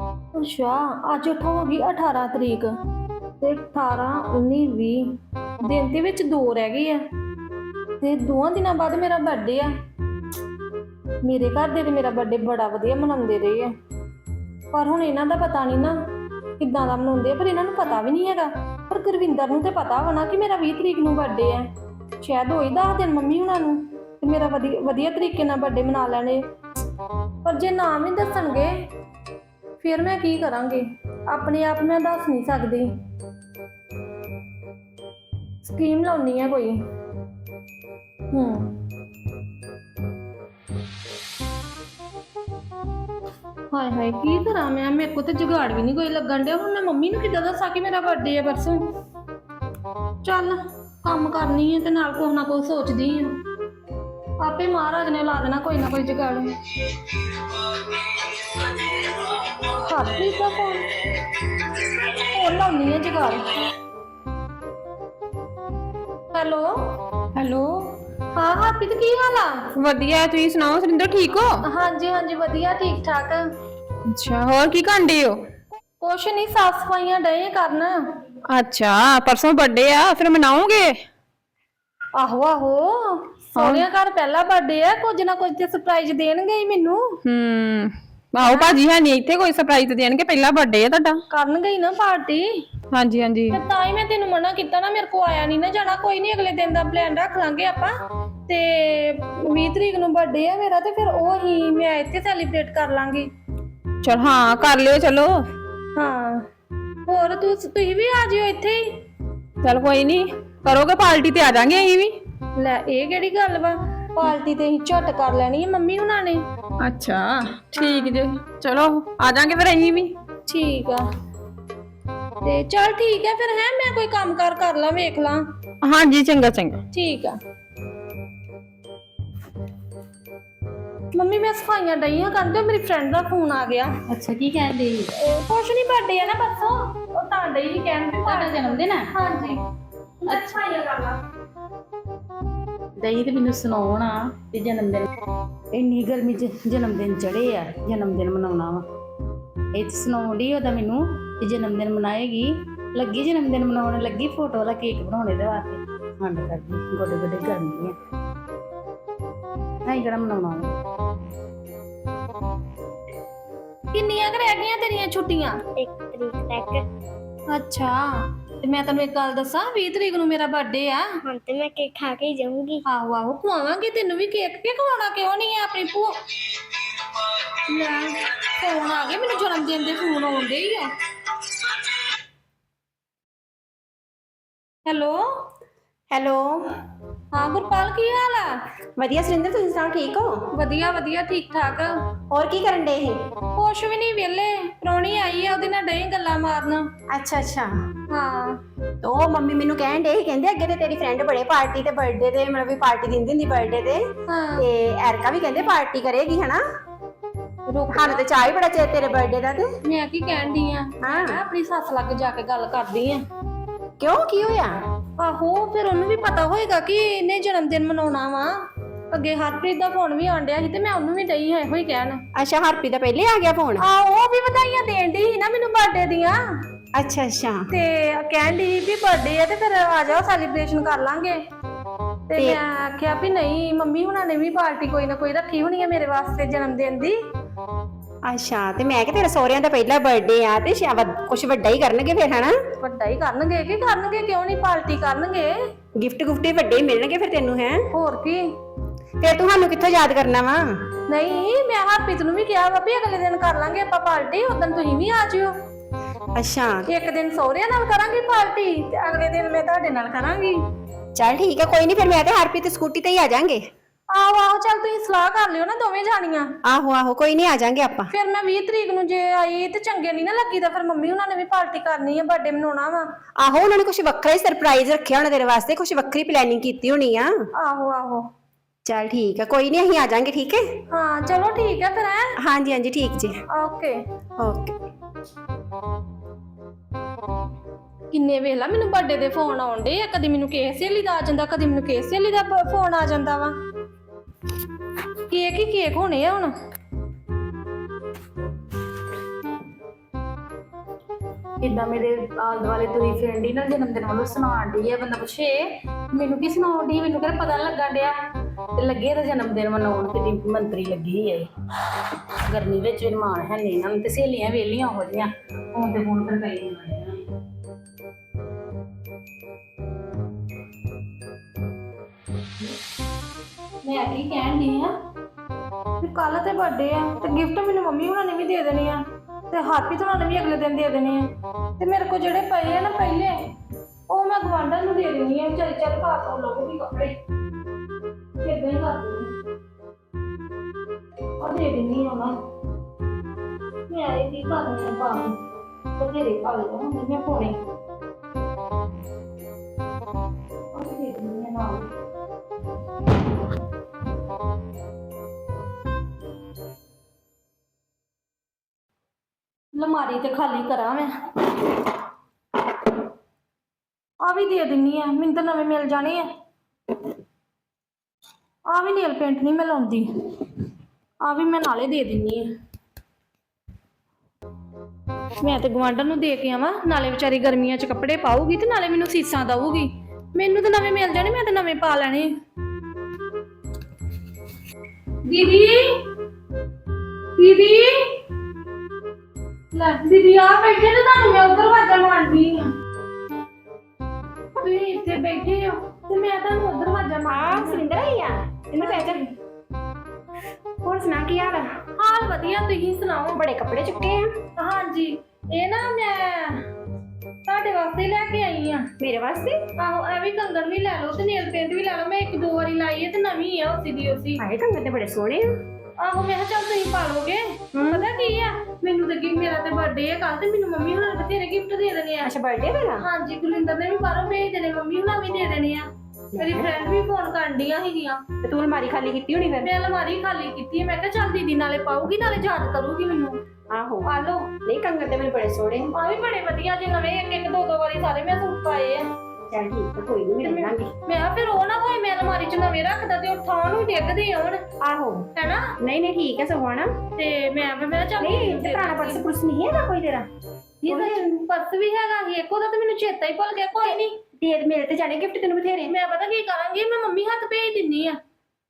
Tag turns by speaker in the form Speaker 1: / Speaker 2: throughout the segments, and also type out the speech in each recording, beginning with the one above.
Speaker 1: ਅੱਛਾ, ਅੱਜ ਉੱਠੋ ਹੋ ਗਈ 18 ਤਰੀਕ ਤੇ 18 19 20 ਦਿਨ ਦੇ ਵਿੱਚ ਦੋ ਰਹਿ ਗਏ ਆ। ਤੇ ਦੋਆਂ ਦਿਨਾਂ ਬਾਅਦ ਮੇਰਾ ਬਰਥਡੇ ਆ। ਮੇਰੇ ਘਰ ਦੇ ਤੇ ਮੇਰਾ ਬਰਥਡੇ ਬੜਾ ਵਧੀਆ ਮਨਾਉਂਦੇ ਰਹੇ ਆ। ਪਰ ਹੁਣ ਇਹਨਾਂ ਦਾ ਪਤਾ ਨਹੀਂ ਨਾ ਕਿੱਦਾਂ ਦਾ ਮਨਾਉਂਦੇ ਆ, ਪਰ ਇਹਨਾਂ ਨੂੰ ਪਤਾ ਵੀ ਨਹੀਂ ਹੈਗਾ। ਪਰ ਗੁਰਵਿੰਦਰ ਨੂੰ ਤੇ ਪਤਾ ਹੋਣਾ ਕਿ ਮੇਰਾ 20 ਤਰੀਕ ਨੂੰ ਬਰਥਡੇ ਆ। ਸ਼ਾਇਦ ਹੋਈ ਦਸ ਦਿਨ ਮੰਮੀ ਹੁਣਾਂ ਨੂੰ ਤੇ ਮੇਰਾ ਵਧੀਆ ਵਧੀਆ ਤਰੀਕੇ ਨਾਲ ਬਰਥਡੇ ਮਨਾ ਲੈਣੇ। ਪਰ ਜੇ ਨਾ ਵੀ ਦੱਸਣਗੇ ਫਿਰ ਮੈਂ ਕੀ ਕਰਾਂਗੀ? ਆਪਣੇ ਆਪ ਮੈਂ ਦੱਸ ਨਹੀਂ ਸਕਦੀ। ਸਕੀਮ ਲਾਉਣੀ ਹੈ ਕੋਈ। ਹੂੰ। ਹਾਏ ਹਾਏ, ਕੀ ਕਰਾਂ ਮੈਂ? ਮੇਰੇ ਕੋ ਤੇ ਜੁਗਾੜ ਵੀ ਨਹੀਂ ਕੋਈ ਲੱਗਣ ਡਿਆ। ਹੁਣ ਮੈਂ ਮੰਮੀ ਨੂੰ ਕਿੱਦਾਂ ਦੱਸਾਂ ਕਿ ਮੇਰਾ ਬਰਥਡੇ ਹੈ ਪਰਸੋਂ? ਚੱਲ, ਕੰਮ ਕਰਨੀ ਹੈ ਤੇ ਨਾਲ ਕੁਛ ਨਾ ਕੁਛ ਸੋਚਦੀ ਹਾਂ ਆਪੇ ਮਹਾਰਾਜ ਨੇ ਲਾ ਦੇਣਾ ਕੋਈ ਨਾ ਕੋਈ ਜੁਗਾੜ ਹਰਪ੍ਰੀਤ ਦਾ ਫੋਨ ਹੋਰ ਲਾਉਣੀ ਹੈ ਜੁਗਾੜ ਹੈਲੋ
Speaker 2: ਹੈਲੋ
Speaker 1: ਹਾਂ ਹਰਪ੍ਰੀਤ ਕੀ ਹਾਲ ਆ
Speaker 2: ਵਧੀਆ ਤੁਸੀਂ ਸੁਣਾਓ ਸੁਰਿੰਦਰ ਠੀਕ ਹੋ
Speaker 1: ਹਾਂਜੀ ਹਾਂਜੀ ਵਧੀਆ ਠੀਕ ਠਾਕ
Speaker 2: ਅੱਛਾ ਹੋਰ ਕੀ ਕਰਦੇ ਹੋ
Speaker 1: ਕੁਛ ਨਹੀਂ ਸਾਫ਼ ਸਫਾਈਆਂ ਡਏ ਕਰਨ
Speaker 2: ਅੱਛਾ ਪਰਸੋਂ ਬਰਥਡੇ ਆ ਫਿਰ ਮਨਾਓਗੇ
Speaker 1: ਆਹੋ ਆਹੋ ਸੋਹਣਿਆ ਘਰ ਪਹਿਲਾ ਬਰਥਡੇ ਆ ਕੁਝ ਨਾ ਕੁਝ ਤੇ ਸਰਪ੍ਰਾਈਜ਼ ਦੇਣਗੇ ਹੀ ਮੈਨੂੰ।
Speaker 2: ਹੂੰ ਆਓ ਭਾਜੀ ਹੈ ਨਹੀਂ ਇੱਥੇ ਕੋਈ ਸਰਪ੍ਰਾਈਜ਼ ਦੇਣਗੇ ਪਹਿਲਾ ਬਰਥਡੇ ਆ ਤੁਹਾਡਾ।
Speaker 1: ਕਰਨਗੇ ਹੀ ਨਾ ਪਾਰਟੀ
Speaker 2: ਹਾਂਜੀ ਹਾਂਜੀ।
Speaker 1: ਤੇ ਤਾਂ ਹੀ ਮੈਂ ਤੈਨੂੰ ਮਨਾ ਕੀਤਾ ਨਾ ਮੇਰੇ ਕੋ ਆਇਆ ਨਹੀਂ ਨਾ ਜਾਣਾ ਕੋਈ ਨਹੀਂ ਅਗਲੇ ਦਿਨ ਦਾ ਪਲਾਨ ਰੱਖ ਲਾਂਗੇ ਆਪਾਂ। ਤੇ 20 ਤਰੀਕ ਨੂੰ ਬਰਥਡੇ ਆ ਮੇਰਾ ਤੇ ਫਿਰ ਉਹ ਹੀ ਮੈਂ ਇੱਥੇ ਸੈਲੀਬ੍ਰੇਟ ਕਰ ਲਾਂਗੀ।
Speaker 2: ਚਲ ਹਾਂ ਕਰ ਲਿਓ ਚਲੋ।
Speaker 1: ਹਾਂ ਹੋਰ ਤੂੰ ਤੁਸੀਂ ਵੀ ਆ ਜਿਓ ਇੱਥੇ ਹੀ।
Speaker 2: ਚਲ ਕੋਈ ਨਹੀਂ ਕਰੋਗੇ ਪਾਰਟੀ ਤੇ ਆ ਜਾਾਂਗੇ ਅਸੀਂ ਵੀ।
Speaker 1: ਲੈ ਇਹ ਕਿਹੜੀ ਗੱਲ ਵਾ? ਪਾਰਟੀ ਤੇ ਅਸੀਂ ਝਟ ਕਰ ਲੈਣੀ ਹੈ ਮੰਮੀ ਹੁਣਾਂ ਨੇ।
Speaker 2: ਅੱਛਾ ਠੀਕ ਜੇ। ਚਲੋ ਆ ਜਾਾਂਗੇ ਫਿਰ ਅਸੀਂ ਵੀ।
Speaker 1: ਠੀਕ ਆ। ਤੇ ਚਲ ਠੀਕ ਹੈ ਫਿਰ ਹੈ ਮੈਂ ਕੋਈ ਕੰਮ ਕਾਰ ਕਰ ਲਾਂ ਵੇਖ ਲਾਂ।
Speaker 2: ਹਾਂਜੀ ਚੰਗਾ ਚੰਗਾ।
Speaker 1: ਠੀਕ ਆ। ਮੰਮੀ ਮੈਂ ਸਫਾਈਆਂ ਡਈਆਂ ਕਰਨ ਤੇ ਮੇਰੀ ਫਰੈਂਡ ਦਾ ਫੋਨ ਆ ਗਿਆ।
Speaker 3: ਅੱਛਾ ਕੀ ਕਹਿੰਦੇ ਸੀ
Speaker 1: ਉਹ ਕੁਛ ਨਹੀਂ ਬਰਥਡੇ ਆ ਨਾ ਪਰਸੋਂ। ਉਹ ਤਾਂ ਡਈ ਹੀ ਕਹਿਣ
Speaker 3: ਤੁਹਾਡਾ ਜਨਮ ਦਿਨ ਹੈ
Speaker 1: ਹਾਂਜੀ ਅੱਛਾ। ਸਫਾਈਆਂ ਕਰ ਲਾਂ।
Speaker 3: ਦਈ ਤੇ ਮੈਨੂੰ ਸੁਣਾਉਣਾ ਤੇ ਜਨਮ ਦਿਨ ਇੰਨੀ ਗਰਮੀ 'ਚ ਜਨਮ ਦਿਨ ਚੜੇ ਆ ਜਨਮ ਦਿਨ ਮਨਾਉਣਾ ਵਾ। ਇਹ ਤੇ ਸੁਣਾਉਂਦੀ ਉਹਦਾ ਮੈਨੂੰ ਕਿ ਜਨਮ ਦਿਨ ਮਨਾਏਗੀ। ਲੱਗੀ ਜਨਮ ਦਿਨ ਮਨਾਉਣ ਲੱਗੀ ਫੋਟੋ ਵਾਲਾ ਕੇਕ ਬਣਾਉਣੇ ਦੇ ਵਾਸਤੇ। ਹੰਡ ਕਰਦੀ ਗੋਡੇ ਗੋਡੇ ਕਰਨੀ ਹੈ ਨਹੀਂ ਕਿਹੜਾ ਮਨਾਉਣਾ ਵਾ।
Speaker 1: ਕਿੰਨੀਆਂ ਕੁ ਰਹਿ ਗਈਆਂ ਤੇਰੀਆਂ ਛੁੱਟੀਆਂ?
Speaker 4: ਇੱਕ ਤਰੀਕ ਤੱਕ।
Speaker 1: ਅੱਛਾ। ਤੇ ਮੈਂ ਤੈਨੂੰ ਇੱਕ ਗੱਲ ਦੱਸਾਂ 20 ਤਰੀਕ ਨੂੰ ਮੇਰਾ ਬਰਥਡੇ ਆ।
Speaker 4: ਹੁਣ ਤੇ ਮੈਂ ਕੇਕ ਖਾ ਕੇ ਹੀ ਜਾਊਂਗੀ।
Speaker 1: ਆਹੋ ਆਹੋ ਖਵਾਵਾਂਗੇ ਤੈਨੂੰ ਵੀ ਕੇਕ। ਕੇ ਖਵਾਉਣਾ ਕਿਉਂ ਨਹੀਂ ਹੈ ਆਪਣੀ ਭੂ ਲੈ ਫੋਨ ਆ ਗਿਆ ਮੈਨੂੰ ਜਨਮ ਦਿਨ ਦੇ ਫੋਨ ਆਉਂਦੇ ਹੀ ਆ। Hello
Speaker 5: hello.
Speaker 1: ਹਾਂ ਗੁਰਪਾਲ ਕੀ ਹਾਲ ਆ?
Speaker 5: ਵਧੀਆ ਸੁਰਿੰਦਰ ਤੁਸੀਂ ਸੁਣਾਓ ਠੀਕ ਹੋ?
Speaker 1: ਵਧੀਆ ਵਧੀਆ ਠੀਕ ਠਾਕ।
Speaker 5: ਹੋਰ ਕੀ ਕਰਨ ਦੇ ਇਹ
Speaker 1: ਕੁਛ ਵੀ ਨਹੀਂ ਵਿਹਲੇ। ਪ੍ਰਾਹੁਣੀ ਆਈ ਆ ਉਹਦੇ ਨਾਲ ਡਏ ਗੱਲਾਂ ਮਾਰਨ।
Speaker 5: ਅੱਛਾ ਅੱਛਾ।
Speaker 1: ਹਾਂ।
Speaker 5: ਤੋ ਉਹ ਮੰਮੀ ਮੈਨੂੰ ਕਹਿਣ ਦੇ ਕਹਿੰਦੇ ਅੱਗੇ ਤੇ ਤੇਰੀ ਫਰੈਂਡ ਬੜੇ ਪਾਰਟੀ ਤੇ ਬਰਥਡੇ ਤੇ ਮਤਲਬ ਵੀ ਪਾਰਟੀ ਦਿੰਦੀ ਹੁੰਦੀ ਬਰਥਡੇ ਤੇ।
Speaker 1: ਹਾਂ।
Speaker 5: ਤੇ ਐਰਕਾ ਵੀ ਕਹਿੰਦੇ ਪਾਰਟੀ ਕਰੇਗੀ ਹਨਾ?
Speaker 1: ਰੁਕ
Speaker 5: ਸਾਨੂੰ ਤੇ ਚਾਹ ਹੀ ਬੜਾ ਚੇ ਤੇਰੇ ਬਰਥਡੇ ਦਾ ਤੇ।
Speaker 1: ਮੈਂ ਕੀ ਕਹਿਣ ਦੀ ਆ?
Speaker 5: ਹਾਂ।
Speaker 1: ਮੈਂ ਆਪਣੀ ਸੱਸ ਲੱਗ ਜਾ ਕੇ ਗੱਲ ਕਰਦੀ ਆ।
Speaker 5: ਕਿਉਂ ਕੀ ਹੋਇਆ?
Speaker 1: ਆਹੋ ਫਿਰ ਉਹਨੂੰ ਵੀ ਪਤਾ ਹੋਏਗਾ ਕਿ ਇਹਨੇ ਜਨਮ ਦਿਨ ਮਨਾਉਣਾ ਵਾ। ਅੱਗੇ ਹਰਪ੍ਰੀਤ ਦਾ ਫੋਨ ਵੀ ਆਂਡਿਆ ਸੀ ਤੇ ਮੈਂ ਉਹਨੂੰ ਵੀ ਡਈ ਇਹੋ ਹੀ ਕਹਿਣ।
Speaker 5: ਅੱਛਾ ਹਰਪੀ ਦਾ ਪਹਿਲੇ ਆ ਗਿਆ ਫੋਨ?
Speaker 1: ਆਹੋ ਉਹ ਵੀ ਵਧਾਈਆਂ ਦੇਣ ਦੀ ਸੀ ਨਾ ਮੈਨੂੰ ਬਰਥਡੇ ਦੀਆਂ।
Speaker 5: ਅੱਛਾ ਅੱਛਾ।
Speaker 1: ਤੇ ਕਹਿਣ ਦੀ ਵੀ ਬਰਥਡੇ ਆ ਤੇ ਫਿਰ ਆ ਜਾਓ ਸੈਲੀਬ੍ਰੇਸ਼ਨ ਕਰ ਲਾਂਗੇ। ਤੇ ਮੈਂ ਆਖਿਆ ਵੀ ਨਹੀਂ ਮੰਮੀ ਹੁਣਾਂ ਨੇ ਵੀ ਪਾਰਟੀ ਕੋਈ ਨਾ ਕੋਈ ਰੱਖੀ ਹੋਣੀ ਹੈ ਮੇਰੇ ਵਾਸਤੇ ਜਨਮ ਦਿਨ ਦੀ।
Speaker 5: ਅੱਛਾ ਤੇ ਮੈਂ ਕਿ ਤੇਰੇ ਸਹੁਰਿਆਂ ਦਾ ਪਹਿਲਾ ਬਰਥਡੇ ਆ ਤੇ ਕੁਝ ਵੱਡਾ ਹੀ ਕਰਨਗੇ ਫਿਰ ਹਨਾ?
Speaker 1: ਵੱਡਾ ਹੀ ਕਰਨਗੇ ਕਿ ਕਰਨਗੇ ਕਿਉਂ ਨਹੀਂ ਪਾਰਟੀ ਕਰਨਗੇ?
Speaker 5: ਗਿਫਟ ਗੁਫਟ ਵੱਡੇ ਹੀ ਮਿਲਣਗੇ ਫਿਰ ਤੈਨੂੰ ਹੈ?
Speaker 1: ਹੋਰ ਕੀ?
Speaker 5: ਫਿਰ ਤੁਹਾਨੂੰ ਕਿੱਥੋਂ ਯਾਦ ਕਰਨਾ ਵਾ?
Speaker 1: ਨਹੀਂ ਮੈਂ ਹਰਪ੍ਰੀਤ ਨੂੰ ਵੀ ਕਿਹਾ ਵਾ ਵੀ ਅਗਲੇ ਦਿਨ ਕਰ ਲਾਂਗੇ ਆਪਾਂ ਪਾਰਟੀ ਉਦੋਂ ਤੁਸੀਂ ਵੀ ਆ ਜਿਓ।
Speaker 5: ਅੱਛਾ।
Speaker 1: ਇੱਕ ਦਿਨ ਸਹੁਰਿਆਂ ਨਾਲ ਕਰਾਂਗੇ ਪਾਰਟੀ ਤੇ ਅਗਲੇ ਦਿਨ ਮੈਂ ਤੁਹਾਡੇ ਨਾਲ ਕਰਾਂਗੀ।
Speaker 5: ਚੱਲ ਠੀਕ ਹੈ ਕੋਈ ਨਹੀਂ ਫਿਰ ਮੈਂ ਤੇ ਹਰਪੀ ਤੇ ਸਕੂਟੀ ਤੇ ਹੀ ਆ ਜਾਾਂਗੇ।
Speaker 1: ਆਹੋ ਆਹੋ ਚੱਲ ਤੁਸੀਂ ਸਲਾਹ ਕਰ ਲਿਓ ਨਾ ਦੋਵੇਂ ਜਾਣੀਆਂ।
Speaker 5: ਆਹੋ ਆਹੋ ਕੋਈ ਨਹੀਂ ਆ ਜਾਾਂਗੇ ਆਪਾਂ।
Speaker 1: ਫਿਰ ਮੈਂ 20 ਤਰੀਕ ਨੂੰ ਜੇ ਆਈ ਤੇ ਚੰਗੇ ਨਹੀਂ ਨਾ ਲੱਗੀ ਤਾਂ ਫਿਰ ਮੰਮੀ ਉਹਨਾਂ ਨੇ ਵੀ ਪਾਰਟੀ ਕਰਨੀ ਹੈ ਬਰਥਡੇ ਮਨਾਉਣਾ ਵਾ।
Speaker 5: ਆਹੋ ਉਹਨਾਂ ਨੇ ਕੁਝ ਵੱਖਰਾ ਹੀ ਸਰਪ੍ਰਾਈਜ਼ ਰੱਖਿਆ ਹੋਣਾ ਤੇਰੇ ਵਾਸਤੇ ਕੁਝ ਵੱਖਰੀ ਪਲੈਨਿੰਗ ਕੀਤੀ ਹੋਣੀ ਆ।
Speaker 1: ਆਹੋ ਆਹੋ।
Speaker 5: ਚੱਲ ਠੀਕ ਆ ਕੋਈ ਨਹੀਂ ਅਸੀਂ ਆ ਜਾਾਂਗੇ ਠੀਕ ਹੈ?
Speaker 1: ਹਾਂ ਚਲੋ ਠੀਕ ਹੈ ਫਿਰ ਹੈ?
Speaker 5: ਹਾਂਜੀ ਹਾਂਜੀ ਠੀਕ ਜੀ।
Speaker 1: ਓਕੇ।
Speaker 5: ਓਕੇ।
Speaker 1: ਕਿੰਨੇ ਵੇਲਾ ਮੈਨੂੰ ਬਰਥਡੇ ਦੇ ਫੋਨ ਆਉਂਦੇ ਆ ਕਦੀ ਮੈਨੂੰ ਕੇਸ ਸਹੇਲੀ ਦਾ ਆ ਜਾਂਦਾ ਕਦੀ ਮੈਨੂੰ ਕੇਸ ਸਹੇਲੀ ਦਾ ਫੋਨ ਆ ਜਾਂਦਾ ਵਾ। ਕੇਕ ਹੀ ਕੇਕ ਹੋਣੇ ਆ ਹੁਣ।
Speaker 3: ਇਦਾਂ ਮੇਰੇ ਆਲ ਦੁਆਲੇ ਤੁਰੀ ਫਿਰਨ ਦੀ ਨਾ ਜਨਮ ਦਿਨ ਵੱਲੋਂ ਸੁਣਾਉਣ ਡਈ ਆ, ਬੰਦਾ ਪੁੱਛੇ, ਮੈਨੂੰ ਕੀ ਸੁਣਾਉਣ ਡਈ? ਮੈਨੂੰ ਕਿਹੜਾ ਪਤਾ ਨੀ ਲੱਗਣ ਡਿਆ? ਤੇ ਲੱਗੇ ਤਾਂ ਜਨਮ ਦਿਨ ਮਨਾਉਣ ਤੇ ਮੰਤਰੀ ਲੱਗੀ ਹੈ ਗਰਮੀ ਵਿੱਚ ਵੀ ਮਾਣ ਹੈ ਨਹੀਂ ਇਹਨਾਂ ਤੇ ਸਹੇਲੀਆਂ ਵੇਲੀਆਂ ਹੋ ਜੀਆਂ ਹੁਣ ਤੇ ਫੋਨ ਕਰ ਪਈ
Speaker 1: ਮੈਂ ਕੀ ਕਹਿਣ ਦੀ ਆ। ਵੀ ਕੱਲ ਤੇ ਬਰਥਡੇ ਆ, ਤੇ ਗਿਫਟ ਮੈਨੂੰ ਮੰਮੀ ਹੁਣਾਂ ਨੇ ਵੀ ਦੇ ਦੇਣੇ ਆ, ਤੇ ਹਾਪੀ ਹੁਣਾਂ ਨੇ ਵੀ ਅਗਲੇ ਦਿਨ ਦੇ ਦੇਣੇ ਆ। ਤੇ ਮੇਰੇ ਕੋਲ ਜਿਹੜੇ ਪਏ ਆ ਨਾ ਪਹਿਲੇ, ਉਹ ਮੈਂ ਗਵਾਂਢਣ ਨੂੰ ਦੇ ਦੇਣੀ ਆ, ਚੱਲ ਚੱਲ ਪਾ ਤੋ ਲੋਗੋ ਵੀ ਕੱਪੜੇ। ਕਿੱਦਾਂ ਹੀ ਕਰ ਦੂੰਗੀ ਉਹ ਦੇ ਦੇਣੀ ਆ ਉਹਨਾਂ ਮੈਂ ਇਹ ਕੀ ਕਰਨਾ ਪਾ ਬਥੇਰੇ ਪਾ ਲਿਆ ਹੁਣ ਮੈਂ ਪਾਉਣੇ। ਉਹ ਦੇ ਦੇਣੀ ਆ ਨਾਲ। ਲਮਾਰੀ ਤੇ ਖਾਲੀ ਕਰਾਂ ਮੈਂ। ਆ ਵੀ ਦੇ ਦਿੰਨੀ ਆ, ਮੈਨੂੰ ਤਾਂ ਨਵੇਂ ਮਿਲ ਜਾਣੇ ਆ। ਆ ਵੀ ਨੇਲ ਪੇਂਟ ਨਹੀਂ ਮੈਂ ਲਾਉਂਦੀ। ਆ ਵੀ ਮੈਂ ਨਾਲੇ ਦੇ ਦਿੰਨੀ ਆ। ਮੈਂ ਤੇ ਗਵਾਂਢਣ ਨੂੰ ਦੇ ਕੇ ਆਵਾਂ, ਨਾਲੇ ਵਿਚਾਰੀ ਗਰਮੀਆਂ 'ਚ ਕੱਪੜੇ ਪਾਊਗੀ ਤੇ ਨਾਲੇ ਮੈਨੂੰ ਸੀਸਾਂ ਦਊਗੀ। ਮੈਨੂੰ ਤਾਂ ਨਵੇਂ ਮਿਲ ਜਾਣੇ, ਮੈਂ ਤਾਂ ਨਵੇਂ ਪਾ ਲੈਣੇ। ਦੀਦੀ ਦੀਦੀ ਲੈ ਦੀਦੀ ਆ ਬੈਠੇ ਨੇ ਤੁਹਾਨੂੰ ਮੈਂ ਉੱਧਰ ਵਾਜਾ ਮਾਰਦੀ ਆ। ਤੁਸੀਂ ਇੱਥੇ ਬੈਠੇ ਹੋ ਤੇ ਮੈਂ ਤੁਹਾਨੂੰ ਉੱਧਰ ਵਾਜਾ ਮਾਰ
Speaker 5: ਸੁਰਿੰਦਰ ਆਈ ਆ ਇਹਨੂੰ ਪੈ ਜਾ। ਹੋਰ ਸੁਣਾ ਕੀ ਹਾਲ ਆ?
Speaker 1: ਹਾਲ ਵਧੀਆ ਤੁਸੀਂ ਸੁਣਾਓ?
Speaker 5: ਬੜੇ ਕੱਪੜੇ ਚੁੱਕੇ ਆ।
Speaker 1: ਹਾਂਜੀ ਇਹ ਨਾ ਮੈਂ ਤੁਹਾਡੇ ਵਾਸਤੇ ਲੈ ਕੇ ਆਈ ਆ।
Speaker 5: ਮੇਰੇ ਵਾਸਤੇ?
Speaker 1: ਆਹੋ ਐ ਵੀ ਕੰਗਣ ਵੀ ਲੈ ਲਓ ਤੇ ਨੇਲ ਪੇਂਟ ਵੀ ਲੈ ਲਓ ਮੈਂ ਇੱਕ ਦੋ ਵਾਰੀ ਲਾਈ ਹੈ ਤੇ ਨਵੀਂ ਆ ਉਸੇ ਦੀ ਉਸੇ।
Speaker 5: ਆਏ ਕੰਗਣ ਤੇ ਬੜੇ ਸੋਹਣੇ ਆ।
Speaker 1: ਆਹੋ ਮੈਂ ਕਿਹਾ ਚੱਲ ਤੁਸੀਂ ਪਾ ਲੋਗੇ ਪਤਾ ਕੀ ਆ? ਮੈਨੂੰ ਤਾਂ ਕਿ ਮੇਰਾ ਤੇ ਬਰਥਡੇ ਆ ਕੱਲ ਤੇ ਮੈਨੂੰ ਮੰਮੀ ਹੁਣਾਂ ਨੇ ਬਥੇਰੇ ਗਿਫਟ ਦੇ ਦੇਣੇ ਆ।
Speaker 5: ਅੱਛਾ ਬਰਥਡੇ ਮੇਰਾ
Speaker 1: ਹਾਂਜੀ ਗੁਲਿੰਦਰ ਨੇ ਵੀ ਬਾਹਰੋਂ ਭੇਜ ਦੇਣੇ ਮੰਮੀ ਹੁਣਾਂ ਵੀ ਦੇ ਦੇਣੇ ਆ। ਮੇਰੀ ਫਰੈਂਡ ਵੀ ਫੋਨ ਕਰਨ ਡੀਆਂ ਸੀਗੀਆਂ।
Speaker 5: ਤੇ ਤੂੰ ਅਲਮਾਰੀ ਖਾਲੀ ਕੀਤੀ ਹੋਣੀ ਫਿਰ?
Speaker 1: ਮੈਂ ਅਲਮਾਰੀ ਖਾਲੀ ਕੀਤੀ ਹੈ ਮੈਂ ਕਿਹਾ ਚੱਲ ਦੀਦੀ ਨਾਲੇ ਪਾਉਗੀ ਨਾਲੇ ਯਾਦ ਕਰੂਗੀ ਮੈਨੂੰ।
Speaker 5: ਆਹੋ।
Speaker 1: ਆ ਲਓ
Speaker 5: ਨਹੀਂ ਕੰਗਣ ਤੇ ਮੇਰੇ ਬੜੇ ਸੋਹਣੇ। ਆ
Speaker 1: ਵੀ ਬੜੇ ਵਧੀਆ ਜੇ ਨਵੇਂ ਇੱਕ ਇੱਕ ਦੋ ਦੋ ਵਾਰੀ ਸਾਰੇ ਮੈਂ ਸੂਟ ਪਾਏ ਆ।
Speaker 5: ਚੱਲ ਠੀਕ ਆ ਕੋਈ ਨਹੀਂ ਮਿਲ ਲਾਂਗੇ
Speaker 1: ਮੈਂ ਕਿਹਾ ਫਿਰ ਉਹ ਨਾ ਹੋਏ ਮੈਂ ਅਲਮਾਰੀ 'ਚ ਨਵੇਂ ਰੱਖਦਾ ਤੇ ਉਹ ਥਾਂ ਨੂੰ ਡਿੱਗਦੇ ਆਉਣ
Speaker 5: ਆਹੋ।
Speaker 1: ਹੈਨਾ?
Speaker 5: ਨਹੀਂ ਨਹੀਂ ਠੀਕ ਹੈ ਸਗੋਂ
Speaker 1: ਤੇ ਮੈਂ ਫਿਰ ਮੈਂ ਚੱਲ
Speaker 5: ਨਹੀਂ ਤੇ ਪੁਰਾਣਾ ਪਰਸ ਪੁਰਸ ਨਹੀਂ ਹੈਗਾ ਕੋਈ ਤੇਰਾ?
Speaker 1: ਇਹ ਤਾਂ ਪਰਸ ਵੀ ਹੈਗਾ ਸੀ ਇੱਕ ਉਹਦਾ ਤੇ ਮੈਨੂੰ ਚੇਤਾ ਹੀ ਭੁੱਲ ਗਿਆ ਕੋਈ ਨਹੀਂ।
Speaker 5: ਦੇ ਮਿਲ ਤੇ ਜਾਣੇ ਗਿਫਟ ਤੈਨੂੰ ਬਥੇਰੇ।
Speaker 1: ਮੈਂ ਪਤਾ ਕੀ ਕਰਾਂਗੀ ਮੈਂ ਮੰਮੀ ਹੱਥ ਭੇਜ ਦਿੰਨੀ ਆ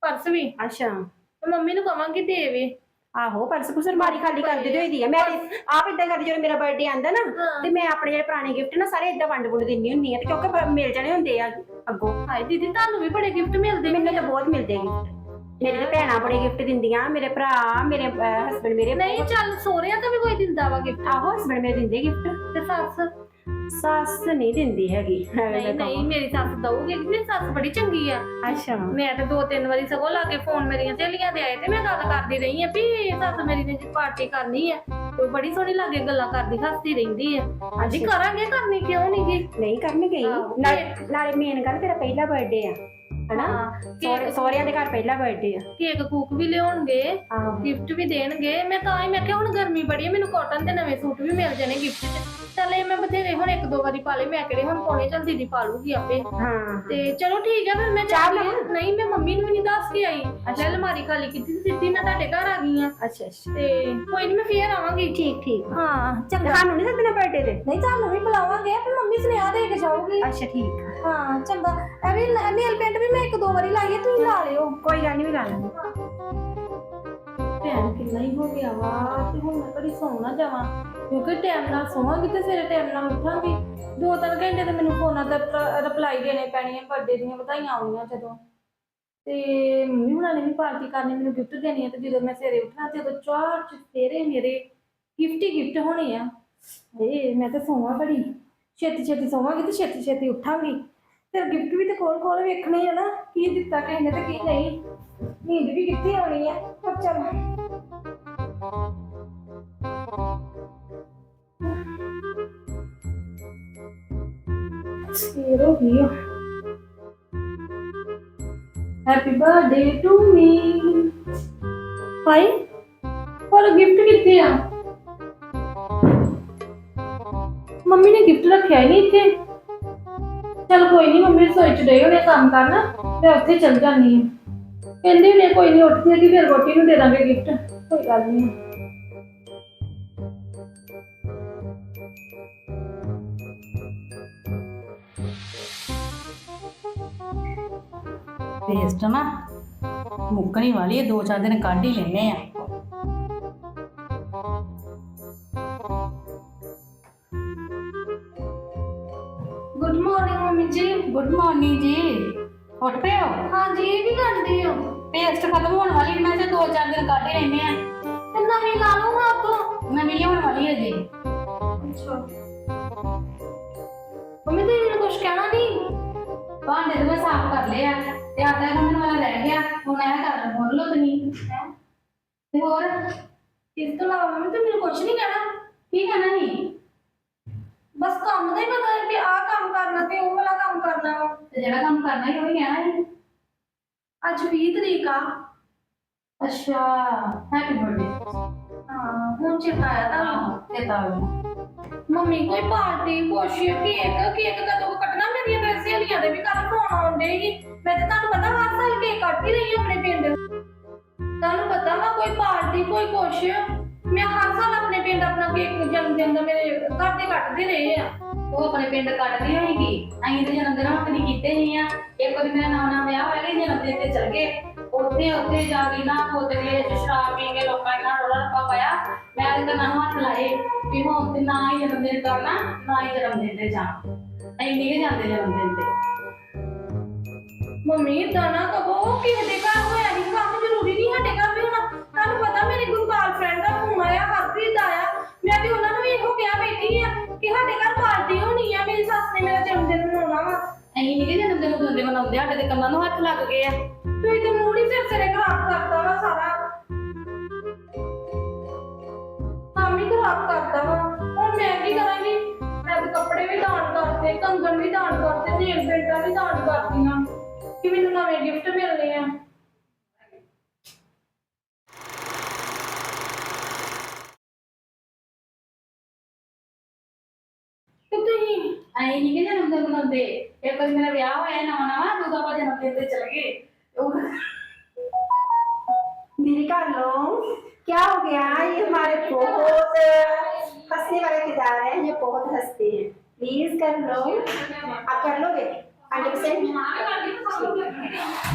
Speaker 1: ਪਰਸ ਵੀ।
Speaker 5: ਅੱਛਾ।
Speaker 1: ਮੈਂ ਮੰਮੀ ਨੂੰ ਕਵਾਂਗੀ ਦੇਵੇ
Speaker 5: ਆਹੋ ਪਰਸ ਪੁਰਸ ਅਲਮਾਰੀ ਖਾਲੀ ਕਰ ਦਿੱਤੀ ਹੋਈ ਦੀ ਆ। ਮੈਂ ਤੇ ਆਪ ਇਦਾਂ ਕਰਦੀ ਜਦੋਂ ਮੇਰਾ ਬਰਥਡੇ ਆਂਦਾ ਨਾ
Speaker 1: ਹਾਂ।
Speaker 5: ਤੇ ਮੈਂ ਆਪਣੇ ਜਿਹੜੇ ਪੁਰਾਣੇ ਗਿਫਟ ਨਾ ਸਾਰੇ ਇਦਾਂ ਵੰਡ ਵੁੰਡ ਦਿੰਨੀ ਹੁੰਨੀ ਆ ਤੇ ਕਿਉਂਕਿ ਬ- ਮਿਲ ਜਾਣੇ ਹੁੰਦੇ ਆ ਅੱਗੋਂ।
Speaker 1: ਹਾਏ ਦੀਦੀ ਤੁਹਾਨੂੰ ਵੀ ਬੜੇ ਗਿਫਟ ਮਿਲਦੇ
Speaker 5: ਮੈਨੂੰ ਤਾਂ ਬਹੁਤ ਮਿਲਦੇ ਗਿਫਟ ਮੇਰੇ ਭੈਣਾਂ ਬੜੇ ਗਿਫਟ ਦਿੰਦੀਆਂ ਮੇਰੇ ਭਰਾ ਮੇਰੇ ਹਸਬੰਡ ਮੇਰੇ
Speaker 1: ਨਹੀਂ ਚੱਲ ਸੋਹਰਿਆਂ ਤੋਂ ਵੀ ਕੋਈ ਦਿੰਦਾ ਵਾ ਗਿਫਟ
Speaker 5: ਆਹੋ ਹਸਬੰਡ ਮੇਰੇ ਦਿੰਦੇ ਗਿਫਟ
Speaker 1: ਤੇ ਸੱਸ?
Speaker 5: ਸੱਸ ਨਹੀਂ ਦਿੰਦੀ ਹੈਗੀ।
Speaker 1: ਨਹੀਂ ਨਹੀਂ ਮੇਰੀ ਸੱਸ ਦਊਗੀ। ਮੇਰੀ ਸੱਸ ਬੜੀ ਚੰਗੀ ਆ।
Speaker 5: ਅੱਛਾ।
Speaker 1: ਮੈਂ ਤੇ ਦੋ ਤਿੰਨ ਵਾਰੀ ਸਗੋਂ ਲਾ ਕੇ ਫੋਨ ਮੇਰੀਆਂ ਸਹੇਲੀਆਂ ਦੇ ਆਏ ਤੇ ਮੈਂ ਗੱਲ ਕਰਦੀ ਰਹੀ ਆ ਵੀ ਸੱਸ ਮੇਰੀ ਨੇ ਜੀ ਪਾਰਟੀ ਕਰਨੀ ਆ ਤੇ ਉਹ ਬੜੀ ਸੋਹਣੀ ਲਾਗੇ ਗੱਲਾਂ ਕਰਦੀ ਹੱਸਦੀ ਰਹਿੰਦੀ ਆ। ਹਾਂਜੀ ਕਰਾਂਗੇ ਕਰਨੀ ਕਿਉਂ ਨਹੀਂ ਗੀ
Speaker 5: ਨਹੀਂ ਕਰਨ ਗਈ।
Speaker 1: ਆਹੋ।
Speaker 5: ਨਾਲੇ ਨਾਲੇ ਮੇਨ ਗੱਲ ਤੇਰਾ ਪਹਿਲਾ ਬਰਥਡੇ ਆ ਹਨਾ? ਸਹੁਰੇ- ਸਹੁਰਿਆਂ ਦੇ ਘਰ ਪਹਿਲਾ ਬਰਥਡੇ ਆ।
Speaker 1: ਕੇਕ ਕੂਕ ਵੀ ਲਿਆਉਣਗੇ
Speaker 5: ਆਹੋ।
Speaker 1: ਗਿਫਟ ਵੀ ਦੇਣਗੇ। ਮੈਂ ਤਾਂ ਹੀ ਮੈਂ ਕਿਹਾ ਹੁਣ ਗਰਮੀ ਬੜੀ ਹੈ ਮੈਨੂੰ ਕਾਟਨ ਦੇ ਨਵੇਂ ਸੂਟ ਵੀ ਮਿਲ ਜਾਣੇ ਗਿਫਟ 'ਚ। ਚੱਲ ਇਹ ਮੈਂ ਬਥੇਰੇ ਹੁਣ ਇੱਕ ਦੋ ਵਾਰੀ ਪਾ ਲਏ ਮੈਂ ਕਿਹੜੇ ਹੁਣ ਪਾਉਣੇ ਚੱਲ ਦੀਦੀ ਪਾ ਲੂਗੀ ਆਪੇ।
Speaker 5: ਹਾਂ।
Speaker 1: ਤੇ ਚਲੋ ਠੀਕ ਹੈ ਫਿਰ ਮੈਂ
Speaker 5: ਚਾਹ
Speaker 1: ਆਂ। ਨਹੀਂ ਮੈਂ ਮੰਮੀ ਨੂੰ ਵੀ ਨਹੀਂ ਦੱਸ ਕੇ ਆਈ। ਮੈਂ ਅਲਮਾਰੀ ਖਾਲੀ ਕੀਤੀ ਸੀ ਸਿੱਧੀ ਮੈਂ ਤੁਹਾਡੇ ਘਰ ਆ ਗਈ ਆ
Speaker 5: ਅੱਛਾ ਅੱਛਾ।
Speaker 1: ਤੇ ਕੋਈ ਨਹੀਂ ਮੈਂ ਫੇਰ ਆਵਾਂਗੀ।
Speaker 5: ਠੀਕ ਠੀਕ।
Speaker 1: ਹਾਂ ਚੰਗਾ।
Speaker 5: ਸਾਨੂੰ ਨਹੀਂ ਸੱਦਣਾ ਬਰਥਡੇ ਤੇ?
Speaker 1: ਨਹੀਂ ਤੁਹਾਨੂੰ ਵੀ ਬੁਲਾਵਾਂਗੇ ਤੇ ਮੰਮੀ ਸੁਨੇਹਾ ਦੇ ਕੇ ਜਾਊਗੀ।
Speaker 5: ਅੱਛਾ ਠੀਕ ਆ।
Speaker 1: ਹਾਂ ਚੰਗਾ। ਇਹ ਵੀ ਨੇਲ ਪੇਂਟ ਵੀ ਮੈਂ ਇੱਕ ਦੋ ਵਾਰੀ ਲਾਈ ਹੈ ਤੁਸੀਂ ਲਾ ਲਿਓ।
Speaker 5: ਕੋਈ ਗੱਲ ਨਹੀਂ ਵੀ ਲਾ ਲਾਂਗੇ।
Speaker 1: ਟਾਈਮ ਕਿੰਨਾ ਹੀ ਹੋ ਗਿਆ ਵਾ, ਤੇ ਹੁਣ ਮੈਂ ਕਦੀ ਸੌਂ ਨਾ ਜਾਵਾਂ। ਕਿਉਂਕਿ ਟਾਈਮ ਨਾਲ ਸੌਵਾਂਗੀ ਤੇ ਸਵੇਰੇ ਟਾਈਮ ਨਾਲ ਉੱਠਾਂਗੀ। ਦੋ ਤਿੰਨ ਘੰਟੇ ਤੇ ਮੈਨੂੰ ਫੋਨਾਂ ਤੇ ਰਿਪਲਾਈ ਦੇਣੇ ਪੈਣੇ ਆ ਬਰਥਡੇ ਦੀਆਂ ਵਧਾਈਆਂ ਆਉਣੀਆਂ ਜਦੋਂ। ਤੇ ਮੰਮੀ ਹੁਣਾਂ ਨੇ ਵੀ ਪਾਰਟੀ ਕਰਨੀ, ਮੈਨੂੰ ਗਿਫਟ ਦੇਣੀ ਆ, ਤੇ ਜਦੋਂ ਮੈਂ ਸਵੇਰੇ ਉੱਠਣਾ ਤੇ ਉਦੋਂ ਚਾਰ ਚਫੇਰੇ ਮੇਰੇ ਗਿਫਟ ਹੀ ਗਿਫਟ ਹੋਣੇ ਆ। ਏ ਮੈਂ ਤਾਂ ਸੌਵਾਂ ਬੜੀ ਛੇਤੀ ਛੇਤੀ ਸੌਵਾਂਗੀ ਤੇ ਛੇਤੀ ਛੇਤੀ ਉੱਠਾਂਗੀ। ਫਿਰ ਗਿਫਟ ਵੀ ਤੇ ਖੋਲ ਖੋਲ ਵੇਖਣੇ ਆ ਨਾ, ਕੀ ਦਿੱਤਾ ਕਿਸੇ ਨੇ ਤੇ ਕੀ ਨਹੀਂ। ਨੀਂਦ ਵੀ ਕਿੱਥੇ ਆਉਣੀ ਆ? ਪਰ ਚੱਲ ਸਵੇਰ ਹੋ ਹੈਪੀ ਬਰਥਡੇ ਟੂ ਮੀ ਭਾਈ ਪਰ ਗਿਫਟ ਕਿੱਥੇ ਆ? ਮੰਮੀ ਨੇ ਗਿਫਟ ਰੱਖਿਆ ਹੀ ਨਹੀਂ ਇੱਥੇ। ਚਲ ਕੋਈ ਨਹੀਂ, ਮੰਮੀ ਰਸੋਈ ਚ ਡਏ ਹੋਣੇ ਕੰਮ ਕਰਨਾ। ਮੈਂ ਉੱਥੇ ਚਲ ਜਾਨੀ ਆ ਕਹਿੰਦੇ ਨੇ ਕੋਈ ਨਹੀਂ ਉੱਠਦੀ ਕਿ ਫਿਰ ਰੋਟੀ ਨੂੰ ਦੇ ਦਾਂਗੇ ਗਿਫਟ ਕੋਈ ਗੱਲ ਨਹੀਂ
Speaker 3: ਪੇਸਟ ਨਾ ਮੁੱਕਣੀ ਵਾਲੀ ਹੈ ਦੋ ਚਾਰ ਦਿਨ ਕੱਢ ਹੀ ਲੈਨੇ ਆ
Speaker 1: ਗੁੱਡ ਮਾਰਨਿੰਗ ਮੰਮੀ ਜੀ।
Speaker 3: ਗੁੱਡ ਮਾਰਨਿੰਗ ਜੀ। ਉੱਠ ਪਏ ਹੋ?
Speaker 1: ਹਾਂਜੀ ਇਹ ਹੋ
Speaker 3: ਪੇਸਟ ਖਤਮ ਹੋਣ ਵਾਲੀ ਮੈਂ ਤੇ ਦੋ ਚਾਰ ਦਿਨ ਕੱਢ ਹੀ ਲੈਨੇ ਆ।
Speaker 1: ਤੇ ਨਵੀਂ ਲਾ ਲਓ ਹਾਂ ਤੋਂ
Speaker 3: ਨਵੀਂ ਲਿਆਉਣ ਵਾਲੀ ਹੈ ਜੀ।
Speaker 1: ਅੱਛਾ। ਮੰਮੀ ਤੇ ਮੈਨੂੰ ਕੁਝ ਕਹਿਣਾ ਨਹੀਂ
Speaker 3: ਭਾਂਡੇ ਤੇ ਮੈਂ ਸਾਫ਼ ਕਰ ਲਿਆ ਤੇ ਆਟਾ ਗੁੰਨਣ ਵਾਲਾ ਰਹਿ ਗਿਆ ਹੁਣ ਇਹ ਕਰ ਗੁੰਨ ਲਓ ਤੁਸੀਂ। ਤੇ ਹੋਰ?
Speaker 1: ਇਸ ਤੋਂ ਇਲਾਵਾ ਮੰਮੀ ਤੇ ਮੈਨੂੰ ਕੁਝ ਨਹੀਂ ਕਹਿਣਾ।
Speaker 3: ਕੀ ਕਰਨਾ ਨਹੀਂ
Speaker 1: ਬਸ ਕੰਮ ਦਾ ਹੀ ਪਤਾ ਹੈ ਵੀ ਆਹ ਕੰਮ ਕਰਨਾ ਤੇ ਉਹ ਵਾਲਾ ਕੰਮ ਕਰਨਾ
Speaker 3: ਤੇ ਜਿਹੜਾ ਕੰਮ ਕਰਨਾ ਹੀ ਉਹੀ ਕਹਿਣਾ ਹੈ
Speaker 1: ਅੱਜ 20 ਤਰੀਕ ਆ।
Speaker 3: ਅੱਛਾ ਹੈਪੀ ਬਰਥਡੇ
Speaker 1: ਹਾਂ ਹੁਣ ਚੇਤਾ ਆਇਆ ਤਾਂ
Speaker 3: ਤੇ ਤਾਂ
Speaker 1: ਮੰਮੀ ਕੋਈ ਪਾਰਟੀ ਕੁਛ ਕੇਕ ਕੇਕ ਕਦੋਂ ਕੱਟਣਾ ਮੇਰੀਆਂ ਤਾਂ ਸਹੇਲੀਆਂ ਦੇ ਵੀ ਕੱਲ ਫੋਨ ਆਉਂਦੇ ਸੀ। ਮੈਂ ਤਾਂ ਤੁਹਾਨੂੰ ਪਤਾ ਹਰ ਸਾਲ ਕੇਕ ਕੱਟ ਹੀ ਰਹੀ ਹਾਂ ਆਪਣੇ ਪਿੰਡ। ਤੁਹਾਨੂੰ ਪਤਾ ਵਾ ਕੋਈ ਪਾਰਟੀ ਕੋਈ ਕੁਛ। ਮੈਂ ਹਰ ਸਾਲ ਆਪਣੇ ਪਿੰਡ ਆਪਣਾ ਕੇਕ ਜਨਮ ਦਿਨ ਦਾ ਮੇਰੇ ਘਰ ਦੇ ਕੱਟਦੇ ਰਹੇ ਆ।
Speaker 3: ਉਹ ਆਪਣੇ ਪਿੰਡ ਕੱਢਦੀ ਹੋਏਗੀ ਅਸੀਂ ਤੇ ਜਨਮ ਦਿਨ ਕਦੀ ਕੀਤੇ ਨਹੀਂ ਆ। ਇੱਕ ਵਾਰੀ ਮੇਰਾ ਨਵਾਂ ਵਿਆਹ ਹੋਇਆ ਕਿ ਜਨਮ ਦਿਨ ਤੇ ਚਲ ਗਏ। ਉੱਥੇ ਉੱਥੇ ਜਾ ਕੇ ਨਾ ਪੋਤਲੇ ਸ਼ਰਾਬ ਪੀ ਕੇ ਲੋਕਾਂ ਨੇ ਨਾ ਰੱਪਾ ਪਾਇਆ। ਮੈਂ ਤੇ ਕੰਨਾਂ ਹੱਥ ਲਾਏ ਵੀ ਹੁਣ ਤੇ ਨਾ ਹੀ ਜਨਮ ਦਿਨ ਕਰਨਾ, ਨਾ ਹੀ ਜਨਮ ਦਿਨ ਤੇ ਜਾਣਾ। ਅਸੀਂ ਨਹੀਂ ਜਾਂਦੇ ਜਨਮ ਦਿਨ ਤੇ।
Speaker 1: ਮੰਮੀ, ਏਦਾਂ ਨਾ ਕਹੋ ਕਿਸੇ ਦੇ ਘਰ ਹੋਇਆ ਨਹੀਂ ਕੰਮ ਜ਼ਰੂਰੀ ਨਹੀਂ ਸਾਡੇ ਘਰ ਵੀ ਹੋਣਾ। ਤੁਹਾਨੂੰ ਪਤਾ ਮੇਰੇ ਗੁਰਪਾਲ ਫਰੈਂਡ ਦਾ ਫੋਨ ਆਇਆ, ਹਰਪ੍ਰੀਤ ਦਾ ਆਇਆ। ਮੈਂ ਤੇ ਉਹਨਾਂ ਨੂੰ ਵੀ ਇਹੋ ਕਿਹਾ ਬੈਠੀ ਆ ਕਿ ਸਾਡੇ ਘਰ ਪਾਰਟੀ
Speaker 3: ਅਸੀਂ ਨਹੀਂ ਜਨਮ ਦਿਨ ਉਦੋਂ ਦੇ ਮਨਾਉਂਦੇ, ਸਾਡੇ ਤੇ ਕੰਨਾਂ ਨੂੰ ਹੱਥ ਲੱਗ ਗਏ ਆ।
Speaker 1: ਤੁਸੀਂ ਤੇ ਮੂਡ ਹੀ ਸਿਰ ਸਿਰੇ ਖਰਾਬ ਕਰਤਾ ਵਾ ਸਾਰਾ। ਕੰਮ ਹੀ ਖਰਾਬ ਕਰਤਾ ਵਾ। ਹੁਣ ਮੈਂ ਕੀ ਕਰਾਂਗੀ? ਮੈਂ ਤਾਂ ਕੱਪੜੇ ਵੀ ਦਾਨ ਕਰਤੇ, ਕੰਗਣ ਵੀ ਦਾਨ ਕਰਤੇ, ਨੇਲ ਪੇਂਟਾਂ ਵੀ ਦਾਨ ਕਰਤੀਆਂ ਕਿ ਮੈਨੂੰ ਨਵੇਂ ਗਿਫਟ ਮਿਲਨੇ ਆ।
Speaker 3: ಹಿಂಗೆ ನಮ್ದು ನಮ್ದೆ ಯಾಕಂದ್ರೆ ನಾವ್ ಯಾವ ಏನ ಅವನವ ದೂದಪ್ಪ ಜನ
Speaker 5: ಚಲಗಿ निकाल लो क्या हो गया ये हमारे बहुत हंसने वाले किरदार है ये बहुत हँसते हैं प्लीज़ कर लो आप कर लोगे हंड्रेड परसेंट